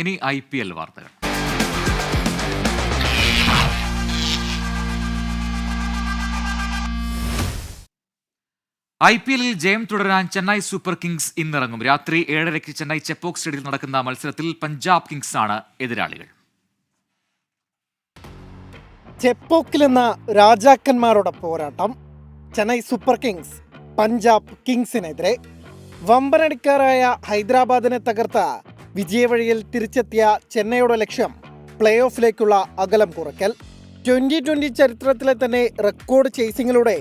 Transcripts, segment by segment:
ഇനി I P L വാർത്തകൾ. I P എല്ലിൽ ജയം തുടരാൻ ചെന്നൈ സൂപ്പർ കിങ്സ് ഇന്നിറങ്ങും. രാത്രി ഏഴരയ്ക്ക് ചെന്നൈ ചെപ്പോക് സ്റ്റേഡിയത്തിൽ നടക്കുന്ന മത്സരത്തിൽ പഞ്ചാബ് കിങ്സ് ആണ് എതിരാളികൾ. ചെപ്പോക്കിൽ ചെപ്പോക്കിലെന്ന രാജാക്കന്മാരുടെ പോരാട്ടം ചെന്നൈ സൂപ്പർ കിങ്സ് പഞ്ചാബ് കിങ്സിനെതിരെ വമ്പനടിക്കാരായ ഹൈദരാബാദിനെ തകർത്ത വിജയവഴിയിൽ തിരിച്ചെത്തിയ ചെന്നൈയുടെ ലക്ഷ്യം പ്ലേ ഓഫിലേക്കുള്ള അകലം കുറയ്ക്കൽ. ട്വന്റി ട്വന്റി ചരിത്രത്തിലെ തന്നെ റെക്കോർഡ് ചേസിങ്ങിലൂടെ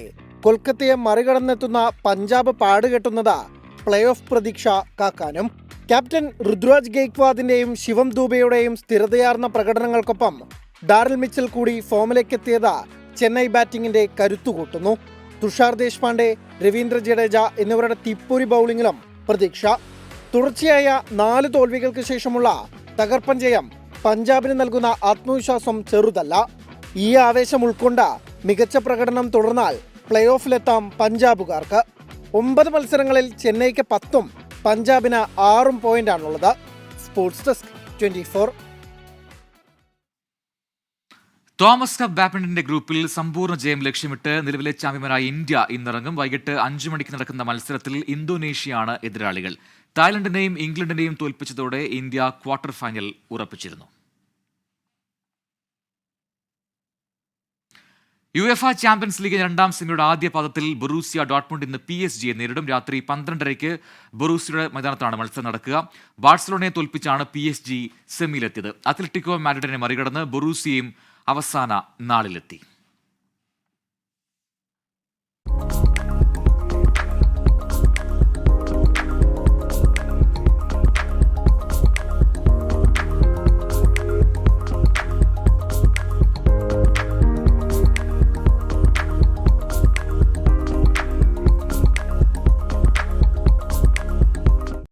കൊൽക്കത്തയെ മറികടന്നെത്തുന്ന പഞ്ചാബ് പാടുകെട്ടുന്നത് പ്ലേ ഓഫ് പ്രതീക്ഷ കാക്കാനും. ക്യാപ്റ്റൻ ഋതുരാജ് ഗെയ്ക്വാദിന്റെയും ശിവം ദൂബയുടെയും സ്ഥിരതയാർന്ന പ്രകടനങ്ങൾക്കൊപ്പം ഡാരൽ മിച്ചൽ കൂടി ഫോമിലേക്കെത്തിയത് ചെന്നൈ ബാറ്റിംഗിന്റെ കരുത്തുകൂട്ടുന്നു തുഷാർ ദേശ്പാണ്ഡെ രവീന്ദ്ര ജഡേജ എന്നിവരുടെ തിപ്പൂരി ബൗളിംഗിലും പ്രതീക്ഷ. തുടർച്ചയായ നാല് തോൽവികൾക്ക് ശേഷമുള്ള തകർപ്പൻ ജയം പഞ്ചാബിന് നൽകുന്ന ആത്മവിശ്വാസം ചെറുതല്ല. ഈ ആവേശം ഉൾക്കൊണ്ട മികച്ച പ്രകടനം തുടർന്നാൽ പ്ലേ ഓഫിലെത്താം പഞ്ചാബുകാർക്ക്. ഒമ്പത് മത്സരങ്ങളിൽ ചെന്നൈക്ക് പത്തും പഞ്ചാബിന് ആറും പോയിന്റാണുള്ളത്. Sports desk twenty four. Thomas cup ബാഡ്മിന്റന്റെ ഗ്രൂപ്പിൽ സമ്പൂർണ ജയം ലക്ഷ്യമിട്ട് നിലവിലെ ചാമ്പ്യന്മാരായ ഇന്ത്യ ഇന്നിറങ്ങും. വൈകിട്ട് അഞ്ചു മണിക്ക് നടക്കുന്ന മത്സരത്തിൽ ഇന്തോനേഷ്യയാണ് എതിരാളികൾ. തായ്ലൻഡിനെയും ഇംഗ്ലണ്ടിനെയും തോൽപ്പിച്ചതോടെ ഇന്ത്യ ക്വാർട്ടർ ഫൈനൽ ഉറപ്പിച്ചിരുന്നു. യു എഫ് ചാമ്പ്യൻസ് ലീഗ് രണ്ടാം സെമിയുടെ ആദ്യ പാദത്തിൽ ബൊറൂസിയ ഡോട്ട്മുണ്ട് ഇന്ന് പി എസ് ജിയെ നേരിടും. രാത്രി പന്ത്രണ്ടരയ്ക്ക് ബൊറൂസിയുടെ മൈതാനത്താണ് മത്സരം നടക്കുക. ബാഴ്സലോണയെ തോൽപ്പിച്ചാണ് പി എസ് ജി സെമിയിലെത്തിയത്. അത്ലറ്റിക്കോ മാഡ്രിഡിനെ മറികടന്ന് ബൊറൂസിയയും അവസാന നാളിലെത്തി.